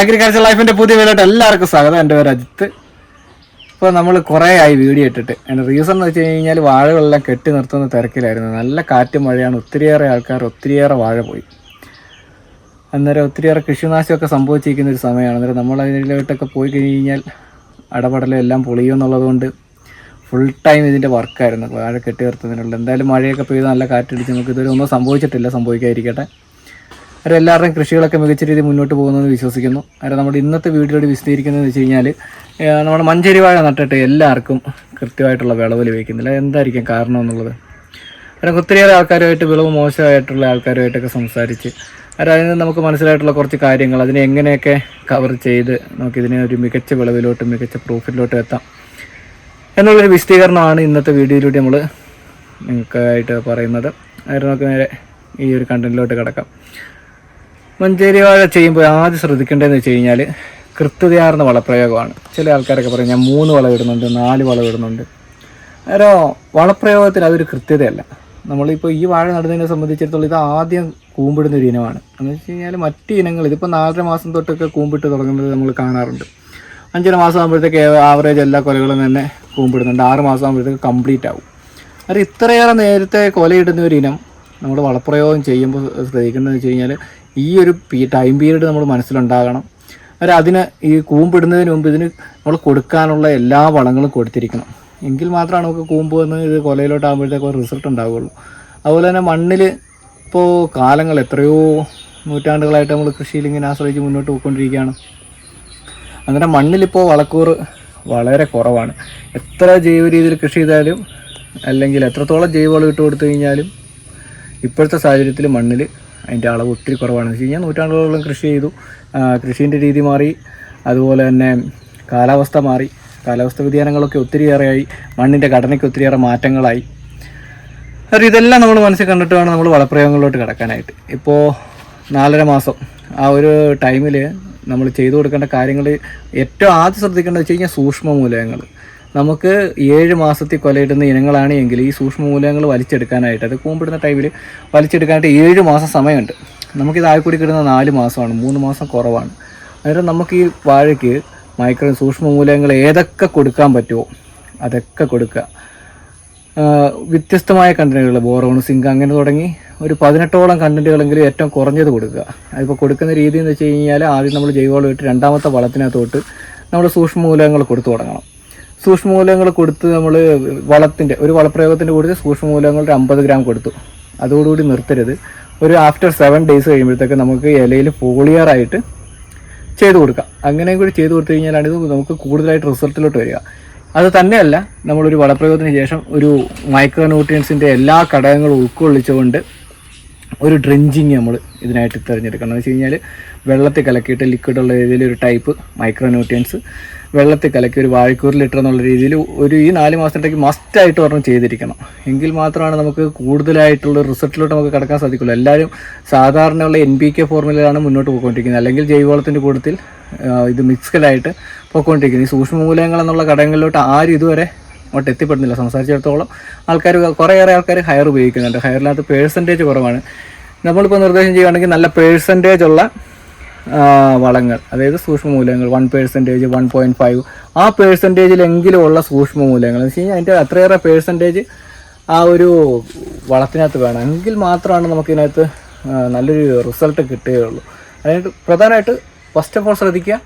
Agriculture ലൈഫിന്റെ പുതിയ വീഡിയോട്ട് എല്ലാവർക്കും സ്വാഗതം. എന്റെ പേര് അജിത്ത്. ഇപ്പോൾ നമ്മൾ കുറേ ആയി വീഡിയോ ഇട്ടിട്ട്. അതിന്റെ റീസൺ എന്ന് വെച്ച് കഴിഞ്ഞാൽ വാഴകളെല്ലാം കെട്ടി നിർത്തുന്ന തിരക്കിലായിരുന്നു. നല്ല കാറ്റും മഴയാണ്. ഒത്തിരിയേറെ ആൾക്കാർ ഒത്തിരിയേറെ വാഴ പോയി. അന്നേരം ഒത്തിരിയേറെ കൃഷിനാശമൊക്കെ സംഭവിച്ചിരിക്കുന്ന ഒരു സമയമാണ്. അന്നേരം നമ്മൾ അതിലോട്ടൊക്കെ പോയി കഴിഞ്ഞാൽ അടപടലും എല്ലാം പൊളിയുമെന്നുള്ളതുകൊണ്ട് ഫുൾ ടൈം ഇതിന്റെ വർക്കായിരുന്നു വാഴ കെട്ടി നിർത്തുന്നതിനുള്ള. എന്തായാലും മഴയൊക്കെ പെയ്ത് നല്ല കാറ്റടിച്ച് നമുക്ക് ഇതുവരെ ഒന്നും സംഭവിച്ചിട്ടില്ല. സംഭവിക്കാതിരിക്കട്ടെ. അവരെ എല്ലാവരുടെയും കൃഷികളൊക്കെ മികച്ച രീതിയിൽ മുന്നോട്ട് പോകുന്നതെന്ന് വിശ്വസിക്കുന്നു. അവരെ നമ്മുടെ ഇന്നത്തെ വീഡിയോയിൽ വിശദീകരിക്കുന്നതെന്ന് വെച്ച് കഴിഞ്ഞാൽ നമ്മുടെ മഞ്ചേരി വാഴ നട്ടിട്ട് എല്ലാവർക്കും കൃത്യമായിട്ടുള്ള വിളവ് ലഭിക്കുന്നില്ല എന്തായിരിക്കും കാരണം എന്നുള്ളത്? അവരെ ഒത്തിരിയേറെ ആൾക്കാരുമായിട്ട് വിളവ് മോശമായിട്ടുള്ള ആൾക്കാരുമായിട്ടൊക്കെ സംസാരിച്ച് അവർ നിന്ന് നമുക്ക് മനസ്സിലായിട്ടുള്ള കുറച്ച് കാര്യങ്ങൾ അതിനെ എങ്ങനെയൊക്കെ കവർ ചെയ്ത് നമുക്കിതിനെ ഒരു മികച്ച വിളവിലോട്ട് മികച്ച പ്രോഫിറ്റിലോട്ട് എത്താം എന്നുള്ളൊരു വിശദീകരണമാണ് ഇന്നത്തെ വീഡിയോയിലൂടെ നമ്മൾ നിങ്ങൾക്കായിട്ട് പറയുന്നത്. അതായത് നമുക്ക് നേരെ ഈ ഒരു കണ്ടന്റിലോട്ട് കിടക്കാം. മഞ്ചേരി വാഴ ചെയ്യുമ്പോൾ ആദ്യം ശ്രദ്ധിക്കേണ്ടതെന്ന് വെച്ച് കഴിഞ്ഞാൽ കൃത്യതയാർന്ന വളപ്രയോഗമാണ്. ചില ആൾക്കാരൊക്കെ പറയും ഞാൻ മൂന്ന് വളം ഇടുന്നുണ്ട് നാല് വളം ഇടുന്നുണ്ട്. അന്നേരം വളപ്രയോഗത്തിന് അതൊരു കൃത്യതയല്ല. നമ്മളിപ്പോൾ ഈ വാഴ നടുന്നതിനെ സംബന്ധിച്ചിടത്തോളം ഇത് ആദ്യം കൂമ്പിടുന്ന ഒരു ഇനമാണ്. എന്ന് വെച്ച് കഴിഞ്ഞാൽ മറ്റ് ഇനങ്ങൾ ഇതിപ്പോൾ നാലര മാസം തൊട്ടൊക്കെ കൂമ്പിട്ട് തുടങ്ങുന്നത് നമ്മൾ കാണാറുണ്ട്. അഞ്ചര മാസം ആകുമ്പോഴത്തേക്ക് ആവറേജ് എല്ലാ കൊലകളും തന്നെ കൂമ്പിടുന്നുണ്ട്. ആറ് മാസം ആകുമ്പോഴത്തേക്ക് കംപ്ലീറ്റ് ആവും. അത് ഇത്രയേറെ നേരത്തെ കൊലയിടുന്ന ഒരു ഇനം നമ്മൾ വളപ്രയോഗം ചെയ്യുമ്പോൾ ശ്രദ്ധിക്കേണ്ടതെന്ന് വെച്ച് കഴിഞ്ഞാൽ ഈ ഒരു ടൈം പീരീഡ് നമ്മൾ മനസ്സിലുണ്ടാകണം. അവർ അതിന് ഈ കൂമ്പിടുന്നതിന് മുമ്പ് ഇതിന് നമ്മൾ കൊടുക്കാനുള്ള എല്ലാ വളങ്ങളും കൊടുത്തിരിക്കണം. എങ്കിൽ മാത്രമാണ് നമുക്ക് കൂമ്പ് വന്ന് ഇത് കൊലയിലോട്ടാകുമ്പോഴത്തേക്ക് റിസൾട്ട് ഉണ്ടാവുകയുള്ളൂ അതുപോലെ തന്നെ മണ്ണിൽ ഇപ്പോൾ കാലങ്ങൾ എത്രയോ നൂറ്റാണ്ടുകളായിട്ട് നമ്മൾ കൃഷിയിൽ ഇങ്ങനെ ആശ്രയിച്ച് മുന്നോട്ട് പോയിക്കൊണ്ടിരിക്കുകയാണ്. അങ്ങനെ മണ്ണിലിപ്പോൾ വളക്കൂറ് വളരെ കുറവാണ്. എത്ര ജൈവ രീതിയിൽ കൃഷി ചെയ്താലും അല്ലെങ്കിൽ എത്രത്തോളം ജൈവവളം ഇട്ട് കൊടുത്തു കഴിഞ്ഞാലും ഇപ്പോഴത്തെ സാഹചര്യത്തിൽ മണ്ണിൽ അതിന്റെ അളവ് ഒത്തിരി കുറവാണെന്ന് വെച്ച് കഴിഞ്ഞാൽ നൂറ്റാണ്ടുകളോളം കൃഷി ചെയ്തു. കൃഷീന്റെ രീതി മാറി അതുപോലെ തന്നെ കാലാവസ്ഥ മാറി. കാലാവസ്ഥ വ്യതിയാനങ്ങളൊക്കെ ഒത്തിരിയേറെയായി. മണ്ണിന്റെ ഘടനയ്ക്ക് ഒത്തിരിയേറെ മാറ്റങ്ങളായി. അത് ഇതെല്ലാം നമ്മൾ മനസ്സിൽ കണ്ടിട്ട് വേണം നമ്മൾ വളപ്രയോഗങ്ങളിലോട്ട് കിടക്കാനായിട്ട്. ഇപ്പോൾ നാലര മാസം. ആ ഒരു ടൈമിൽ നമ്മൾ ചെയ്തു കൊടുക്കേണ്ട കാര്യങ്ങൾ ഏറ്റവും ആദ്യം ശ്രദ്ധിക്കേണ്ടത് വെച്ച് കഴിഞ്ഞാൽ സൂക്ഷ്മ മൂലകങ്ങൾ നമുക്ക് ഏഴ് മാസത്തിൽ കൊലയിടുന്ന ഇനങ്ങളാണ് എങ്കിൽ ഈ സൂക്ഷ്മ മൂലങ്ങൾ വലിച്ചെടുക്കാനായിട്ട് അത് കൂമ്പിടുന്ന ടൈമിൽ വലിച്ചെടുക്കാനായിട്ട് ഏഴ് മാസം സമയമുണ്ട്. നമുക്കിത് ആയിക്കൂടി കിട്ടുന്ന നാല് മാസമാണ് മൂന്ന് മാസം കുറവാണ്. അന്നേരം നമുക്ക് ഈ വാഴയ്ക്ക് മൈക്രോ സൂക്ഷ്മ മൂലങ്ങൾ ഏതൊക്കെ കൊടുക്കാൻ പറ്റുമോ അതൊക്കെ കൊടുക്കുക. വ്യത്യസ്തമായ കണ്ടന്റുകൾ ബോറോൺ സിങ്ക് അങ്ങനെ തുടങ്ങി ഒരു പതിനെട്ടോളം കണ്ടന്റുകളെങ്കിലും ഏറ്റവും കുറഞ്ഞത് കൊടുക്കുക. അതിപ്പോൾ കൊടുക്കുന്ന രീതി എന്ന് വെച്ച് കഴിഞ്ഞാൽ ആദ്യം നമ്മൾ ജൈവവളം ഇട്ട് രണ്ടാമത്തെ വളത്തിനകത്തോട്ട് നമ്മൾ സൂക്ഷ്മ മൂലകങ്ങൾ കൊടുത്തു തുടങ്ങണം. സൂക്ഷ്മ മൂലകങ്ങൾ കൊടുത്ത് നമ്മൾ വളത്തിന്റെ ഒരു വളപ്രയോഗത്തിന്റെ കൂടെ സൂക്ഷ്മ മൂലകങ്ങൾ ഒരു അമ്പത് ഗ്രാം കൊടുത്തു. അതോടുകൂടി നിർത്തരുത്. ഒരു ആഫ്റ്റർ സെവൻ ഡേയ്സ് കഴിയുമ്പോഴത്തേക്ക് നമുക്ക് ഇലയിൽ ഫോളിയറായിട്ട് ചെയ്തു കൊടുക്കാം. അങ്ങനെയും കൂടി ചെയ്തു കൊടുത്തു കഴിഞ്ഞാലാണ് ഇത് നമുക്ക് കൂടുതലായിട്ട് റിസൾട്ടിലോട്ട് വരിക. അത് തന്നെയല്ല നമ്മളൊരു വളപ്രയോഗത്തിന് ശേഷം ഒരു മൈക്രോ ന്യൂട്രിയൻസിന്റെ എല്ലാ ഘടകങ്ങളും ഉൾക്കൊള്ളിച്ചുകൊണ്ട് ഒരു ഡ്രിഞ്ചിങ് നമ്മൾ ഇതിനായിട്ട് തിരഞ്ഞെടുക്കണം. എന്ന് വെച്ച് കഴിഞ്ഞാൽ വെള്ളത്തിൽ കലക്കിയിട്ട് ലിക്വിഡുള്ള രീതിയിൽ ഒരു ടൈപ്പ് മൈക്രോ ന്യൂട്രിയൻസ് വെള്ളത്തിൽ കലക്കി ഒരു വാഴക്കൂർ ലിറ്റർ എന്നുള്ള രീതിയിൽ ഒരു ഈ നാല് മാസത്തേക്ക് മസ്റ്റായിട്ട് ഒരെണ്ണം ചെയ്തിരിക്കണം. എങ്കിൽ മാത്രമാണ് നമുക്ക് കൂടുതലായിട്ടുള്ള റിസൾട്ടിലോട്ട് നമുക്ക് കിടക്കാൻ സാധിക്കുള്ളൂ. എല്ലാവരും സാധാരണയുള്ള എൻ പി കെ ഫോർമുലയിലാണ് മുന്നോട്ട് പോയിക്കൊണ്ടിരിക്കുന്നത്. അല്ലെങ്കിൽ ജൈവവളത്തിന്റെ കൂട്ടത്തിൽ ഇത് മിക്സ്ഡായിട്ട് പോയിക്കൊണ്ടിരിക്കുന്നത്. ഈ സൂക്ഷ്മ മൂലകങ്ങൾ എന്നുള്ള ഘടകങ്ങളിലോട്ട് ആരും ഇതുവരെ അങ്ങോട്ട് എത്തിപ്പെടുന്നില്ല. സംസാരിച്ചിടത്തോളം ആൾക്കാർ കുറേയേറെ ആൾക്കാർ ഹയർ ഉപയോഗിക്കുന്നുണ്ട്. ഹയറിനകത്ത് പേഴ്സന്റേജ് കുറവാണ്. നമ്മളിപ്പോൾ നിർദ്ദേശം ചെയ്യുകയാണെങ്കിൽ നല്ല പേഴ്സന്റേജ് ഉള്ള വളങ്ങൾ അതായത് സൂക്ഷ്മ മൂലകങ്ങൾ one percentage one point five ആ പേഴ്സന്റേജിലെങ്കിലും ഉള്ള സൂക്ഷ്മ മൂലകങ്ങൾ എന്ന് വെച്ച് കഴിഞ്ഞാൽ അതിന്റെ അത്രയേറെ പേഴ്സന്റേജ് ആ ഒരു വളത്തിനകത്ത് വേണം. എങ്കിൽ മാത്രമാണ് നമുക്കിതിനകത്ത് നല്ലൊരു റിസൾട്ട് കിട്ടുകയുള്ളൂ. അതായത് പ്രധാനമായിട്ട് ഫസ്റ്റ് ഓഫ് ഓൾ ശ്രദ്ധിക്കുക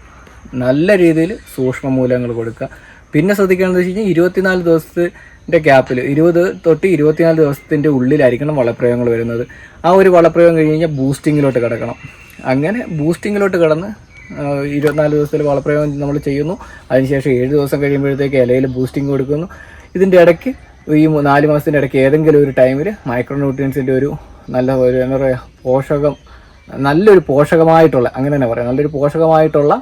നല്ല രീതിയിൽ സൂക്ഷ്മ മൂലകങ്ങൾ കൊടുക്കുക. പിന്നെ ശ്രദ്ധിക്കേണ്ടത് വെച്ച് കഴിഞ്ഞാൽ ഇരുപത്തിനാല് ദിവസത്തിന്റെ ഗ്യാപ്പിൽ ഇരുപത് തൊട്ട് ഇരുപത്തിനാല് ദിവസത്തിന്റെ ഉള്ളിലായിരിക്കണം വളപ്രയോഗങ്ങൾ വരുന്നത്. ആ ഒരു വളപ്രയോഗം കഴിഞ്ഞ് കഴിഞ്ഞാൽ ബൂസ്റ്റിങ്ങിലോട്ട് കിടക്കണം. അങ്ങനെ ബൂസ്റ്റിങ്ങിലോട്ട് കടന്ന് ഇരുപത്തിനാല് ദിവസത്തിൽ വളപ്രയോഗം നമ്മൾ ചെയ്യുന്നു. അതിനുശേഷം ഏഴ് ദിവസം കഴിയുമ്പോഴത്തേക്ക് ഇലയിൽ ബൂസ്റ്റിംഗ് കൊടുക്കുന്നു. ഇതിന്റെ ഇടയ്ക്ക് ഈ നാല് മാസത്തിന്റെ ഇടയ്ക്ക് ഏതെങ്കിലും ഒരു ടൈമിൽ മൈക്രോ ന്യൂട്രിയൻസിന്റെ ഒരു നല്ല ഒരു എന്താ പറയുക പോഷകം നല്ലൊരു പോഷകമായിട്ടുള്ള അങ്ങനെ തന്നെ പറയാം നല്ലൊരു പോഷകമായിട്ടുള്ള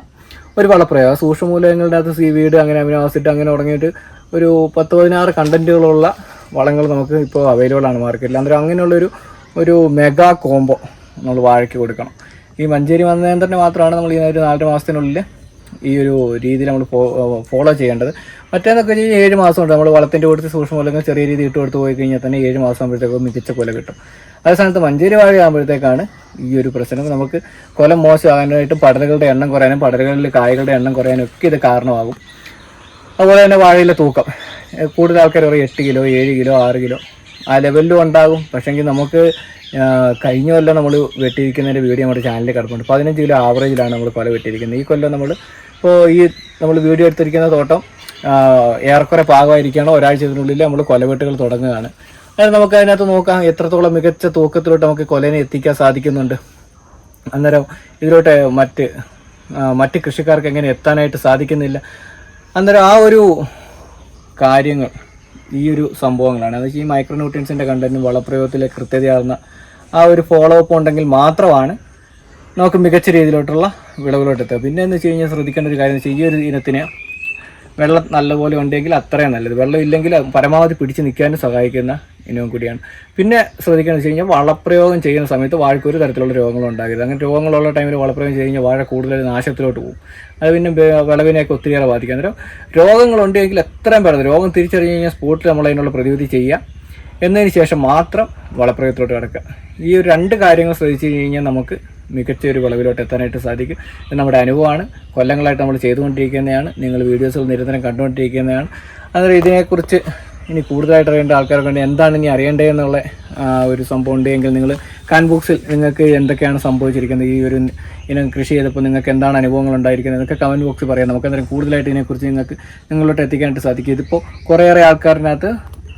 ഒരു വളപ്രയോഗം. സൂക്ഷ്മമൂലകങ്ങളുടെ അകത്ത് സീവീഡ് അങ്ങനെ അമിനോ ആസിഡ് അങ്ങനെ തുടങ്ങിയിട്ട് ഒരു പത്ത് പതിനാറ് കണ്ടന്റുകളുള്ള വളങ്ങൾ നമുക്ക് ഇപ്പോൾ അവൈലബിൾ ആണ് മാർക്കറ്റിൽ. അന്നേരം അങ്ങനെയുള്ളൊരു ഒരു മെഗാ കോംബോ നമ്മൾ വാഴയ്ക്ക് കൊടുക്കണം. ഈ മഞ്ചേരി വന്നതിന് മാത്രമാണ് നമ്മൾ ഈ ഒരു നാലര മാസത്തിനുള്ളിൽ ഈ ഒരു രീതിയിൽ നമ്മൾ ഫോളോ ചെയ്യേണ്ടത്. മറ്റേന്നൊക്കെ വെച്ച് കഴിഞ്ഞാൽ ഏഴ് മാസം ഉണ്ട് നമ്മൾ വളത്തിന്റെ കൊടുത്ത് സൂക്ഷ്മ അല്ലെങ്കിൽ ചെറിയ രീതി ഇട്ട് കൊടുത്ത് പോയി കഴിഞ്ഞാൽ തന്നെ ഏഴ് മാസം ആകുമ്പോഴത്തേക്കും മികച്ച കൊല കിട്ടും. അതേ സ്ഥാനത്ത് മഞ്ചേരി വാഴ ആകുമ്പോഴത്തേക്കാണ് ഈ ഒരു പ്രശ്നം. നമുക്ക് കൊല മോശമാകാനായിട്ട് പടലുകളുടെ എണ്ണം കുറയാനും പടലുകളിൽ കായകളുടെ എണ്ണം കുറയാനും ഒക്കെ ഇത് കാരണമാകും. അതുപോലെ തന്നെ വാഴയിലെ തൂക്കം. കൂടുതൽ ആൾക്കാർ പറയും എട്ട് കിലോ ഏഴ് കിലോ ആറ് കിലോ. ആ ലെവലിലും ഉണ്ടാകും. പക്ഷേങ്കിൽ നമുക്ക് കഴിഞ്ഞ കൊല്ലം നമ്മൾ വെട്ടിയിരിക്കുന്നതിന്റെ വീഡിയോ നമ്മുടെ ചാനലിൽ കിടപ്പുണ്ട്. പതിനഞ്ച് കിലോ ആവറേജിലാണ് നമ്മൾ കൊല വെട്ടിയിരിക്കുന്നത്. ഈ കൊല്ലം നമ്മൾ ഇപ്പോൾ ഈ നമ്മൾ വീഡിയോ എടുത്തിരിക്കുന്ന തോട്ടം ഏറെക്കുറെ പാകമായിരിക്കുകയാണ് ഒരാഴ്ചത്തിനുള്ളിൽ നമ്മൾ കൊലവെട്ടുകൾ തുടങ്ങുകയാണ്. അത് നമുക്ക് അതിനകത്ത് നോക്കാം. എത്രത്തോളം മികച്ച തൂക്കത്തിലോട്ട് നമുക്ക് കൊലേനെ എത്തിക്കാൻ സാധിക്കുന്നുണ്ട്. അന്നേരം ഇതിലോട്ട് മറ്റ് മറ്റ് കൃഷിക്കാർക്ക് എങ്ങനെ എത്താനായിട്ട് സാധിക്കുന്നില്ല. അന്നേരം ആ ഒരു കാര്യങ്ങൾ ഈ ഒരു സംഭവങ്ങളാണ്. അത് ഈ മൈക്രോ ന്യൂട്രിയൻസിന്റെ കണ്ടന്റും വളപ്രയോഗത്തിലെ കൃത്യതയാർന്ന ആ ഒരു ഫോളോ അപ്പ് ഉണ്ടെങ്കിൽ മാത്രമാണ് നമുക്ക് മികച്ച രീതിയിലോട്ടുള്ള വിളവിലോട്ട് എത്തുക പിന്നെ എന്ന് വെച്ച് കഴിഞ്ഞാൽ ശ്രദ്ധിക്കേണ്ട ഒരു കാര്യം എന്ന് വെച്ചാൽ ഈ ഒരു ഇനത്തിന് വെള്ളം നല്ലപോലെ ഉണ്ടെങ്കിൽ അത്രയും നല്ലത്. വെള്ളം ഇല്ലെങ്കിൽ പരമാവധി പിടിച്ച് നിൽക്കാനും സഹായിക്കുന്ന ഇനവും കൂടിയാണ്. പിന്നെ ശ്രദ്ധിക്കുന്നത് വെച്ച് കഴിഞ്ഞാൽ വളപ്രയോഗം ചെയ്യുന്ന സമയത്ത് വാഴയ്ക്ക് ഒരു തരത്തിലുള്ള രോഗങ്ങളും ഉണ്ടാകരുത്. അങ്ങനെ രോഗങ്ങളുള്ള ടൈമിൽ വളപ്രയോഗം ചെയ്ത് കഴിഞ്ഞാൽ വാഴ കൂടുതൽ നാശത്തിലോട്ട് പോകും. അത് പിന്നെ വിളവിനെയൊക്കെ ഒത്തിരിയേറെ ബാധിക്കും. അന്നേരം രോഗങ്ങളുണ്ടെങ്കിൽ എത്രയും പെട്ടെന്ന് രോഗം തിരിച്ചറിഞ്ഞ് കഴിഞ്ഞാൽ സ്പോട്ടിൽ നമ്മൾ അതിനുള്ള പ്രതിവിധി ചെയ്യുക. എന്നതിന് ശേഷം മാത്രം വളപ്രയോഗത്തിലോട്ട് കിടക്കുക. ഈ ഒരു രണ്ട് കാര്യങ്ങൾ ശ്രദ്ധിച്ചു കഴിഞ്ഞാൽ നമുക്ക് മികച്ച ഒരു വിളവിലോട്ട് എത്താനായിട്ട് സാധിക്കും. ഇത് നമ്മുടെ അനുഭവമാണ്. കൊല്ലങ്ങളായിട്ട് നമ്മൾ ചെയ്തുകൊണ്ടിരിക്കുന്നതാണ്. നിങ്ങൾ വീഡിയോസിൽ നിരന്തരം കണ്ടുകൊണ്ടിരിക്കുന്നതാണ്. അന്നേരം ഇതിനെക്കുറിച്ച് ഇനി കൂടുതലായിട്ട് അറിയേണ്ട ആൾക്കാർക്ക് വേണ്ടി എന്താണ് ഇനി അറിയേണ്ടതെന്നുള്ള എന്നുള്ള ഒരു സംഭവം ഉണ്ടെങ്കിൽ നിങ്ങൾ കാൻ ബുക്സിൽ നിങ്ങൾക്ക് എന്തൊക്കെയാണ് സംഭവിച്ചിരിക്കുന്നത്? ഈ ഒരു ഇനം കൃഷി ചെയ്തപ്പോൾ നിങ്ങൾക്ക് എന്താണ് അനുഭവങ്ങൾ ഉണ്ടായിരിക്കുന്നത്? എന്നൊക്കെ കമന്റ് ബോക്സിൽ പറയാം. നമുക്ക് എന്തായാലും കൂടുതലായിട്ട് ഇതിനെക്കുറിച്ച് നിങ്ങൾക്ക് നിങ്ങളോട്ട് എത്തിക്കാനായിട്ട് സാധിക്കും. ഇതിപ്പോൾ കുറേയേറെ ആൾക്കാരിനകത്ത്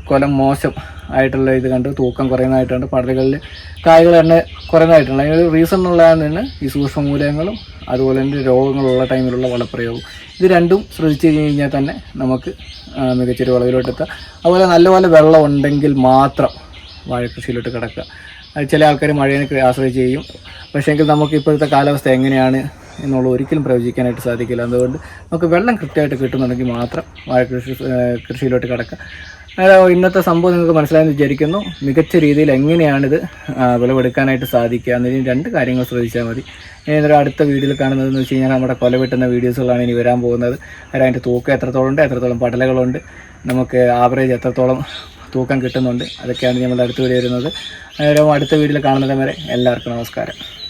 കൊലം മോശം ആയിട്ടുള്ള ഇത് കണ്ട് തൂക്കം കുറയുന്നതായിട്ടുണ്ട് പടലുകളിൽ കായകൾ തന്നെ കുറയുന്നതായിട്ടുണ്ട്. അതിനൊരു റീസൺ ഉള്ളതാണ് തന്നെ ഈ സൂക്ഷ്മമൂലങ്ങളും അതുപോലെ തന്നെ രോഗങ്ങളുള്ള ടൈമിലുള്ള വളപ്രയോഗവും. ഇത് രണ്ടും ശ്രദ്ധിച്ചു കഴിഞ്ഞാൽ തന്നെ നമുക്ക് മികച്ചൊരു വളവിലോട്ടെത്താം അതുപോലെ നല്ലപോലെ വെള്ളം ഉണ്ടെങ്കിൽ മാത്രം വാഴക്കൃഷിയിലോട്ട് കിടക്കുക. ചില ആൾക്കാർ മഴയെ ആശ്രയിച്ച് ചെയ്യും. പക്ഷേ എങ്കിൽ നമുക്ക് ഇപ്പോഴത്തെ കാലാവസ്ഥ എങ്ങനെയാണ് എന്നുള്ളത് ഒരിക്കലും പ്രവചിക്കാനായിട്ട് സാധിക്കില്ല. അതുകൊണ്ട് നമുക്ക് വെള്ളം കൃത്യമായിട്ട് കിട്ടുന്നുണ്ടെങ്കിൽ മാത്രം വാഴ കൃഷി കൃഷിയിലോട്ട് കിടക്കുക. ഇന്നത്തെ സംഭവം നിങ്ങൾക്ക് മനസ്സിലായെന്ന് വിചാരിക്കുന്നു. മികച്ച രീതിയിൽ എങ്ങനെയാണിത് വിളവെടുക്കാനായിട്ട് സാധിക്കുക എന്നതിന് രണ്ട് കാര്യങ്ങൾ ശ്രദ്ധിച്ചാൽ മതി. ഇനി അടുത്ത വീഡിയോയിൽ കാണുന്നതെന്ന് വെച്ച് കഴിഞ്ഞാൽ നമ്മുടെ കൊല വെട്ടുന്ന വീഡിയോസുകളാണ് ഇനി വരാൻ പോകുന്നത്. അതിന്റെ തൂക്കം എത്രത്തോളം ഉണ്ട് എത്രത്തോളം പടലകളുണ്ട് നമുക്ക് ആവറേജ് എത്രത്തോളം തൂക്കം കിട്ടുന്നുണ്ട് അതൊക്കെയാണ് നമ്മുടെ അടുത്ത വീഡിയോ വരുന്നത് അടുത്ത വീഡിയോയിൽ കാണുന്നത് വരെ എല്ലാവർക്കും നമസ്കാരം.